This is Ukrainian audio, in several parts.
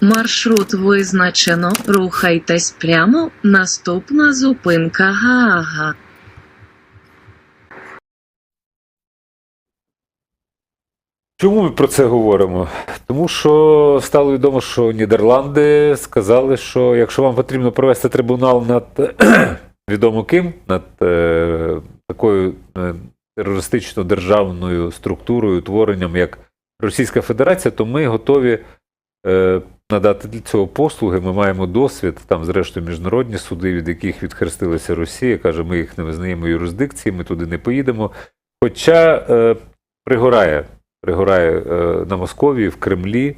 Маршрут визначено. Рухайтесь прямо. Наступна зупинка Гаага. Чому ми про це говоримо? Тому що стало відомо, що Нідерланди сказали, що якщо вам потрібно провести трибунал над відомо ким, над е, такою е, терористично державною структурою, утворенням, як Російська Федерація, то ми готові е, надати для цього послуги. Ми маємо досвід, там, зрештою, міжнародні суди, від яких відхрестилася Росія, каже, ми їх не визнаємо юрисдикції, ми туди не поїдемо. Хоча е, пригорає пригорає е, на Московії, в Кремлі.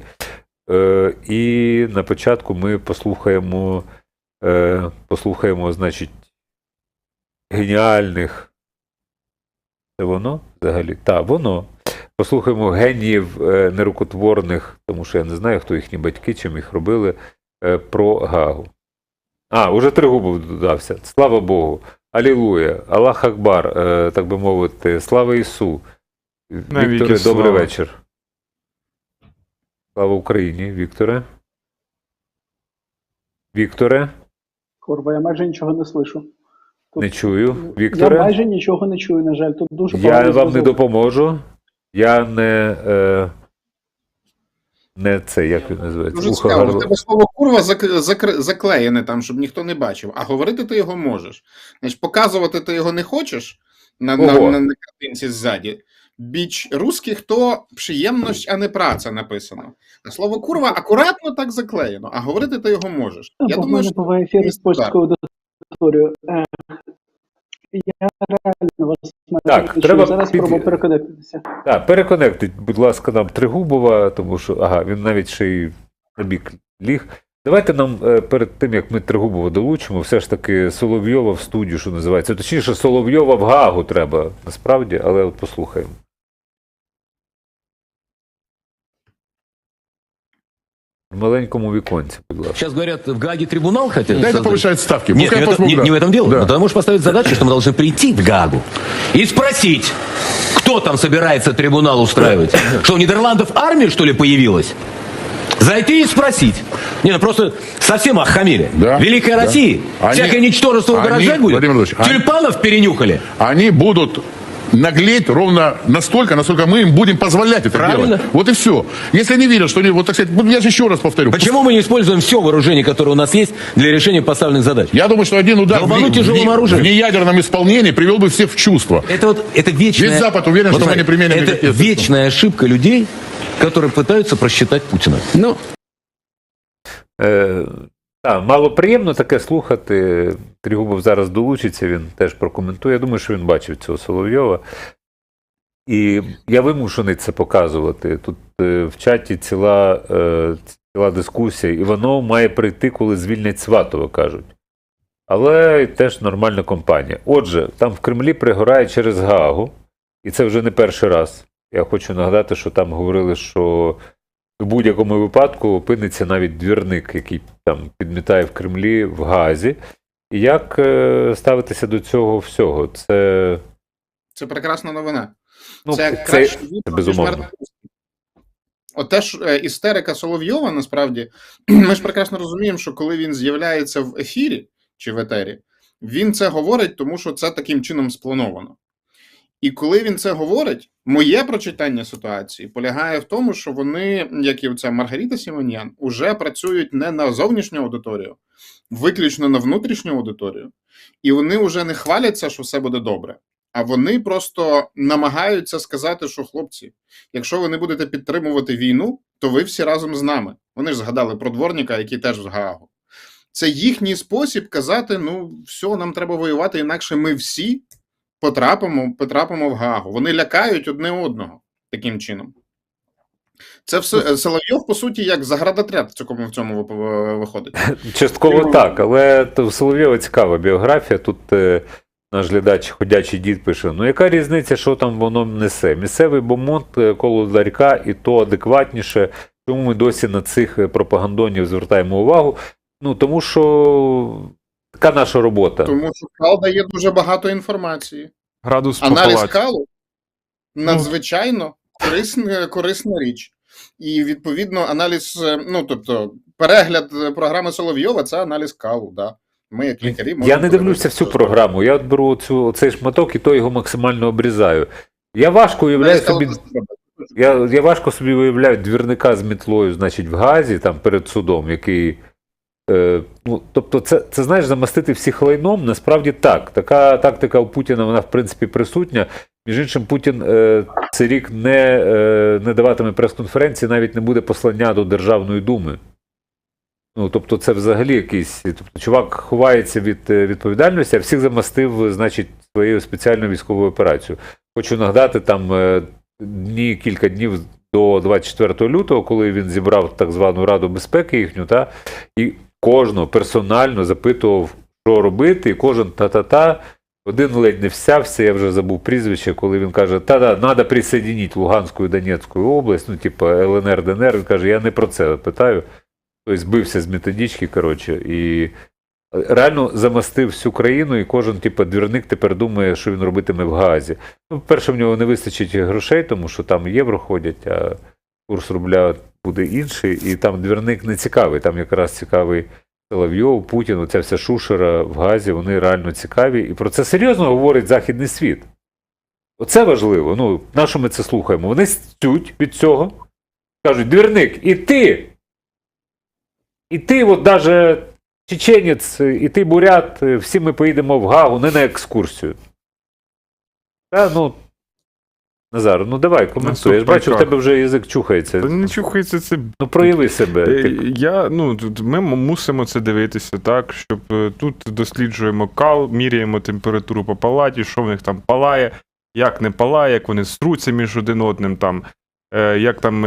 Е, і на початку ми послухаємо, е, послухаємо, значить, геніальних. Це воно взагалі? Так, воно. Послухаємо геніїв е, нерукотворних, тому що я не знаю, хто їхні батьки, чим їх робили, е, про Гагу. А, уже Тригубов додався. Слава Богу. Алілуя, Аллах Акбар, е, так би мовити, слава Ісу. Вікторе, слава. добрий вечір. Слава Україні, Вікторе. Вікторе, Курва, я майже нічого не слышу. Тут не чую. Я Вікторе, майже нічого не чую, на жаль. Тут дуже я вам не допоможу. Я не. Е, не це, як він називається? Дуже Ухо цікаво. У тебе слово курва закр- заклеєне там, щоб ніхто не бачив, а говорити ти його можеш. Значить, показувати ти його не хочеш на, на, на, на картинці ззаді. Біч русських то приємність, а не праця написано. А слово курва акуратно так заклеєно, а говорити ти його можеш. Я думаю, що ефір з польською аудиторією. Я реально вас Так, треба Зараз під- спробую переконектитися. Так, переконектить, будь ласка, нам Тригубова, тому що ага, він навіть ще й на бік ліг. Давайте нам е, перед тим, як ми Тригубова долучимо, все ж таки Соловйова в студію, що називається. Точніше, Соловйова в Гагу треба насправді, але от послухаємо. В маленькому віконці, будь ласка. Сейчас говорят, в Гааге трибунал хотят Да это повышает ставки. Нет, не, в этом- посмотрят. не- не в этом дело. Да. Но тогда можешь поставить задачу, что мы должны прийти в Гаагу и спросить, кто там собирается трибунал устраивать. Что, у Нидерландов армия, что ли, появилась? Зайти и спросить. Не, ну просто совсем охамили. Да, Великая да. Россия. Они- Всякое ничтожество они, угрожать будет? Владимир Владимирович, они- Тюльпанов перенюхали? Они будут наглеть ровно настолько, насколько мы им будем позволять это Правильно. делать. Вот и все. Если они видят, что они, вот так сказать, вот я же еще раз повторю. Почему мы не используем все вооружение, которое у нас есть, для решения поставленных задач? Я думаю, что один удар в, в оружием. в неядерном исполнении привел бы всех в чувство. Это вот это вечная... Весь Запад уверен, что мы смотри, не применим Это никакие вечная ошибка людей, которые пытаются просчитать Путина. Ну, Е, та, мало приємно таке слухати. Трігубов зараз долучиться, він теж прокоментує. Я думаю, що він бачив цього Соловйова. І я вимушений це показувати. Тут е, в чаті ціла, е, ціла дискусія. Іванов має прийти, коли звільнять Сватова, кажуть. Але теж нормальна компанія. Отже, там в Кремлі пригорає через Гаагу, і це вже не перший раз. Я хочу нагадати, що там говорили, що в будь-якому випадку опиниться навіть двірник, який там підмітає в Кремлі в Газі. Як е, ставитися до цього всього? Це, це прекрасна новина. ну, це, це, краще це, безумовно. мертва пустка. Оте ж е, істерика Соловйова, насправді, ми ж прекрасно розуміємо, що коли він з'являється в ефірі чи в етері, він це говорить, тому що це таким чином сплановано. І коли він це говорить, моє прочитання ситуації полягає в тому, що вони, як і оця Маргарита Сімоньян, уже працюють не на зовнішню аудиторію, виключно на внутрішню аудиторію, і вони вже не хваляться, що все буде добре. А вони просто намагаються сказати, що хлопці, якщо ви не будете підтримувати війну, то ви всі разом з нами. Вони ж згадали про дворника, який теж з Гаагу. Це їхній спосіб казати: ну, все, нам треба воювати, інакше ми всі потрапимо, потрапимо в Гаагу. Вони лякають одне одного таким чином. Це все е, Соловйов, по суті, як заградотряд в цьому в цьому виходить. Частково так, але в Соловйова цікава біографія. Тут е, наш глядач ходячий дід пише: ну яка різниця, що там воно несе? Місцевий бомонд е, коло ларька і то адекватніше. Чому ми досі на цих е, пропагандонів звертаємо увагу? Ну тому що така наша робота. Тому що Кал дає дуже багато інформації. Градус Аналіз калу надзвичайно корисна, корисна річ. І відповідно аналіз, е, ну тобто, перегляд е, програми Соловйова це аналіз калу. Да. Ми, як лікарі, Я не дивлюся всю програму. Я от беру цю, цей шматок і то його максимально обрізаю. Я важко уявляю собі. Я, я важко собі уявляю двірника з мітлою, значить, в газі, там перед судом, який. Е, ну, тобто, це, це знаєш, замастити всіх лайном, насправді так. Така тактика у Путіна, вона в принципі присутня. Між іншим, Путін е, цей рік не, е, не даватиме прес-конференції, навіть не буде послання до Державної думи. Ну, тобто, це взагалі якийсь. Тобто, чувак ховається від е, відповідальності, а всіх замастив, значить, своєю спеціальною військовою операцією. Хочу нагадати, там е, дні, кілька днів до 24 лютого, коли він зібрав так звану Раду безпеки їхню, та, і кожного персонально запитував, що робити, і кожен та-та-та. Один ледь не всявся, я вже забув прізвище, коли він каже, та-да, треба присоединити Луганську і Донецьку область, ну, типу ЛНР, ДНР. Він каже, я не про це питаю. Тобто збився з методички, коротше, і реально замастив всю країну, і кожен, типу, двірник тепер думає, що він робитиме в Гаазі. Ну, перше, в нього не вистачить грошей, тому що там євро ходять, а курс рубля буде інший, і там двірник не цікавий. Там якраз цікавий Соловйов, Путін, оця вся шушера в Газі, вони реально цікаві. І про це серйозно говорить Західний світ. Оце важливо. Ну, на що ми це слухаємо? Вони стють від цього, кажуть, двірник, і ти. І ти, от даже чеченець, і ти бурят, всі ми поїдемо в Гагу, не на екскурсію. Та, ну, Назар, ну давай, коментуй. Я ж бачу, в тебе вже язик чухається. Та не чухається це. Ну, прояви себе. Е, Я, ну, ми мусимо це дивитися, так, щоб е, тут досліджуємо кал, міряємо температуру по палаті, що в них там палає, як не палає, як вони струться між один одним, там, е, як там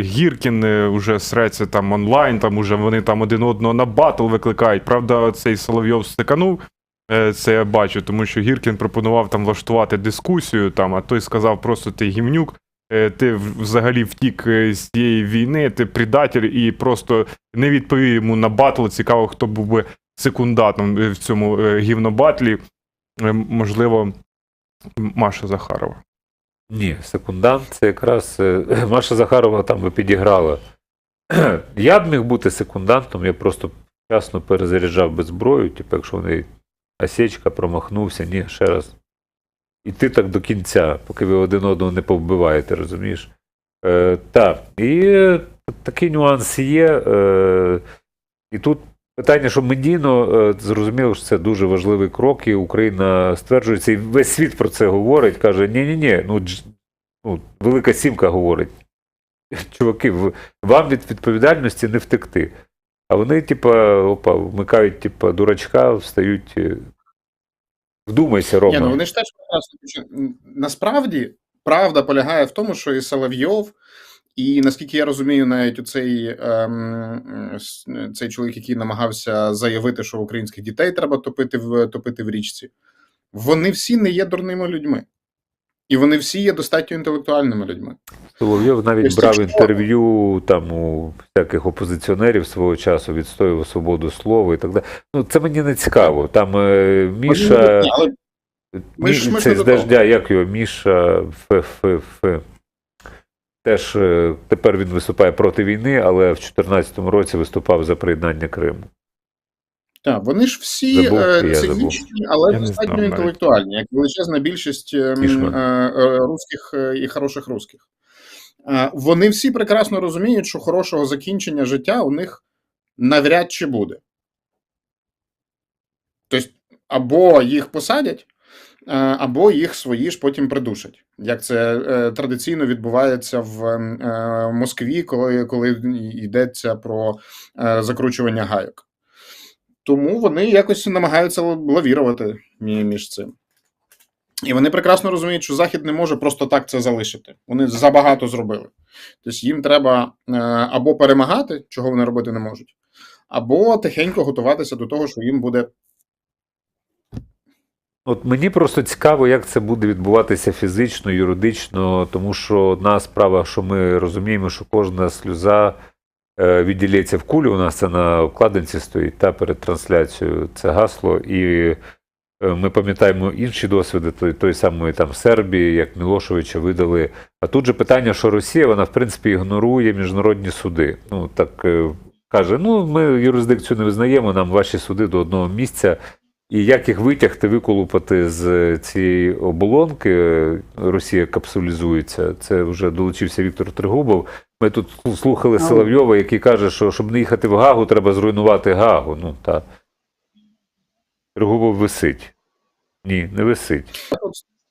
Гіркін вже среться там онлайн, там уже вони там один одного на батл викликають. Правда, цей Соловйов стиканув. Е, Це я бачу, тому що Гіркін пропонував там влаштувати дискусію, там, а той сказав просто ти гімнюк, е, ти взагалі втік е, з цієї війни, ти предатель і просто не відповів йому на батл. Цікаво, хто був би секундатом в цьому гівнобатлі. Можливо, Маша Захарова. Ні, секундант, це якраз Маша Захарова там би підіграла. Я б міг бути секундантом, я просто вчасно перезаряджав би зброю, типу, якщо вони осечка промахнувся, ні, ще раз. І ти так до кінця, поки ви один одного не повбиваєте, розумієш? Е, так, і такий нюанс є. Е, і тут питання, що медійно е, зрозуміло, що це дуже важливий крок, і Україна стверджується, і весь світ про це говорить, каже: ні-ні-ні, ну, дж- ну велика сімка говорить. Чуваки, вам від відповідальності не втекти. А вони, типа, опа, вмикають, типа, дурачка, встають. Вдумайся, Рома. Ні, ну вони ж теж прекрасно Насправді, правда полягає в тому, що і Соловйов, і наскільки я розумію, навіть оцей ем, цей чоловік, який намагався заявити, що українських дітей треба топити в топити в річці, вони всі не є дурними людьми. І вони всі є достатньо інтелектуальними людьми. Соловйов навіть Тобто, брав інтерв'ю там у всяких опозиціонерів свого часу, відстоював свободу слова і так далі. Ну, це мені не цікаво. Там е, Міша. Але ми ж- ми не з дождя, як його, Міша Ф, Ф, Ф. Теж е, тепер він виступає проти війни, але в 2014 році виступав за приєднання Криму. Так, вони ж всі Забув, е, цинічні, але достатньо інтелектуальні, як величезна більшість е, м, Фішман. е, е, русських і хороших русських. Е, Вони всі прекрасно розуміють, що хорошого закінчення життя у них навряд чи буде. Тобто, або їх посадять, або їх свої ж потім придушать. Як це е, традиційно відбувається в е, Москві, коли, коли йдеться про е, закручування гайок. Тому вони якось намагаються лавірувати між цим. І вони прекрасно розуміють, що Захід не може просто так це залишити. Вони забагато зробили. Тобто їм треба е, або перемагати, чого вони робити не можуть, або тихенько готуватися до того, що їм буде От мені просто цікаво, як це буде відбуватися фізично, юридично, тому що одна справа, що ми розуміємо, що кожна сльоза е, відділяється в кулі. У нас це на обкладинці стоїть та перед трансляцією це гасло. І Е, Ми пам'ятаємо інші досвіди, той, той самої там Сербії, як Мілошевича видали. А тут же питання, що Росія, вона в принципі ігнорує міжнародні суди. Ну так е, каже: ну ми юрисдикцію не визнаємо, нам ваші суди до одного місця. І як їх витягти, виколупати з цієї оболонки, е, Росія капсулізується. Це вже долучився Віктор Тригубов. Ми тут слухали Соловйова, який каже, що щоб не їхати в Гагу, треба зруйнувати Гагу. Ну та Тригубов висить. Ні, не висить.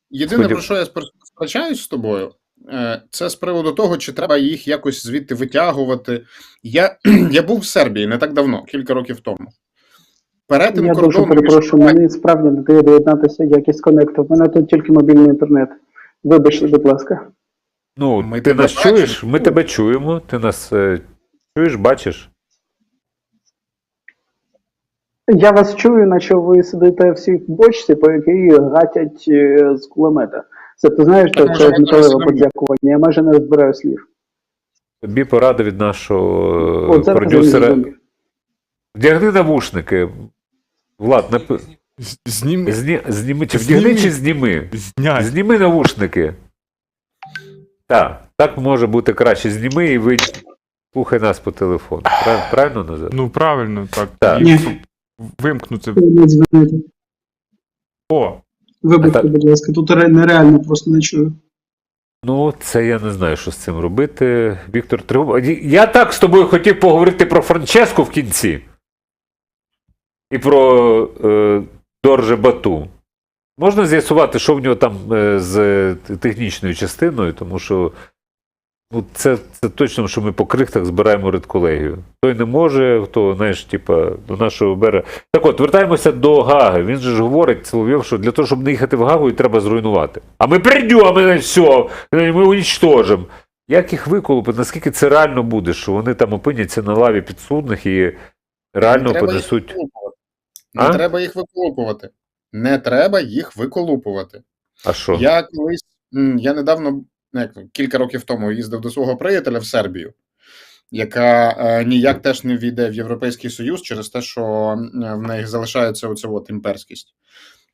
Єдине, Сподів- про що я сперечаюсь з тобою, е, це з приводу того, чи треба їх якось звідти витягувати. Я, я був в Сербії не так давно, кілька років тому. Перетин Я дуже кордону між перепрошую, мені справді не дає доєднатися якість конекту. У мене тут тільки мобільний інтернет. Вибачте, будь ласка. Ну, Ми ти нас бачимо. чуєш? Ми тебе чуємо, ти нас е, чуєш, бачиш? Я вас чую, наче ви сидите всі в бочці, по якій гатять е, з кулемета. Це ти знаєш, що це металеве подякування. Я майже не розбираю слів. Тобі порада від нашого е, От продюсера. Вдягни навушники. Влад, напи... З- Знім... Зні... зніми чи вдягни, Зніми. чи зніми? Знять. Зніми навушники. Так, так може бути краще. Зніми і ви слухай нас по телефону. Прав- Правильно назад? Ну, правильно, так. Так. І Ні. Вимкнути. О, Вибачте, будь ласка, тут нереально просто не чую. Ну, це я не знаю, що з цим робити. Віктор Тригубов. Я так з тобою хотів поговорити про Франческу в кінці. І про е, Дорже Бату. Можна з'ясувати, що в нього там е, з технічною частиною, тому що ну, це, це точно, що ми по крихтах збираємо редколегію. Той не може, хто, знаєш, типа, до нашого берега. Так от, вертаємося до Гаги. Він же ж говорить, Соловйов, що для того, щоб не їхати в Гагу, і треба зруйнувати. А ми прийдемо, і все, ми унічтожимо. Як їх виколупити? Наскільки це реально буде, що вони там опиняться на лаві підсудних і реально понесуть. Виколупувати. А? Не треба їх виколупувати. Не треба їх виколупувати. А що? Я колись, я недавно, ну, як кілька років тому, їздив до свого приятеля в Сербію, яка е, ніяк теж не війде в Європейський Союз через те, що в неї залишається оця от імперськість.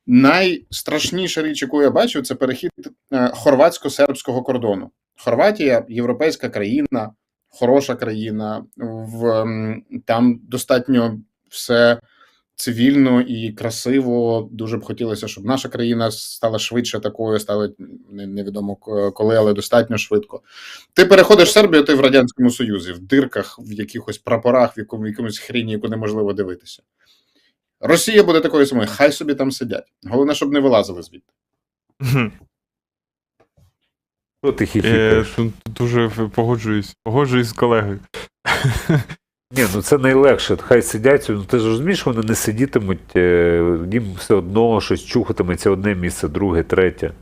Найстрашніша річ, яку я бачив, це перехід е, хорватсько-сербського кордону. Хорватія європейська країна, хороша країна. В, там достатньо все цивільно і красиво. Дуже б хотілося, щоб наша країна стала швидше такою, стала невідомо коли, але достатньо швидко. Ти переходиш в Сербію, ти в Радянському Союзі, в дирках, в якихось прапорах, в якому якомусь хріні, яку неможливо дивитися. Росія буде такою самою, хай собі там сидять. Головне, щоб не вилазили звідти. Ти е, тут дуже погоджуюсь. Погоджуюсь з колегою. Ні, ну це найлегше. Хай сидять. Ну ти ж розумієш, вони не сидітимуть, е, їм все одно щось чухатиметься одне місце, друге, третє.